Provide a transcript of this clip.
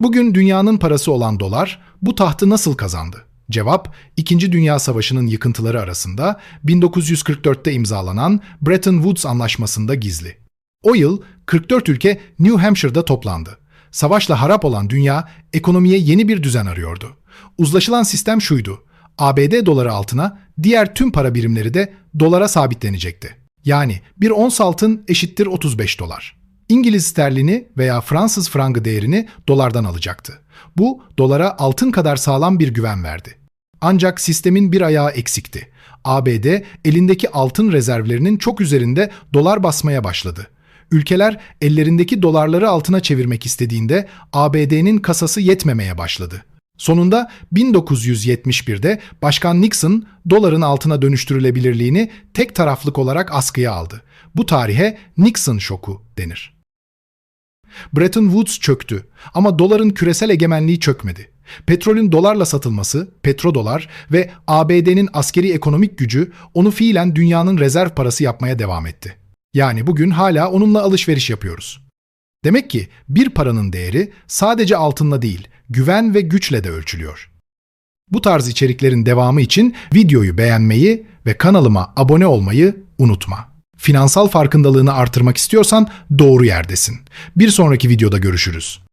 Bugün dünyanın parası olan dolar bu tahtı nasıl kazandı? Cevap, İkinci Dünya Savaşı'nın yıkıntıları arasında 1944'te imzalanan Bretton Woods Anlaşması'nda gizli. O yıl 44 ülke New Hampshire'da toplandı. Savaşla harap olan dünya ekonomiye yeni bir düzen arıyordu. Uzlaşılan sistem şuydu. ABD doları altına diğer tüm para birimleri de dolara sabitlenecekti. Yani bir ons altın eşittir 35 dolar. İngiliz sterlini veya Fransız frangı değerini dolardan alacaktı. Bu dolara altın kadar sağlam bir güven verdi. Ancak sistemin bir ayağı eksikti. ABD elindeki altın rezervlerinin çok üzerinde dolar basmaya başladı. Ülkeler ellerindeki dolarları altına çevirmek istediğinde ABD'nin kasası yetmemeye başladı. Sonunda 1971'de Başkan Nixon doların altına dönüştürülebilirliğini tek taraflık olarak askıya aldı. Bu tarihe Nixon şoku denir. Bretton Woods çöktü ama doların küresel egemenliği çökmedi. Petrolün dolarla satılması, petrodolar ve ABD'nin askeri ekonomik gücü onu fiilen dünyanın rezerv parası yapmaya devam etti. Yani bugün hala onunla alışveriş yapıyoruz. Demek ki bir paranın değeri sadece altınla değil, güven ve güçle de ölçülüyor. Bu tarz içeriklerin devamı için videoyu beğenmeyi ve kanalıma abone olmayı unutma. Finansal farkındalığını artırmak istiyorsan doğru yerdesin. Bir sonraki videoda görüşürüz.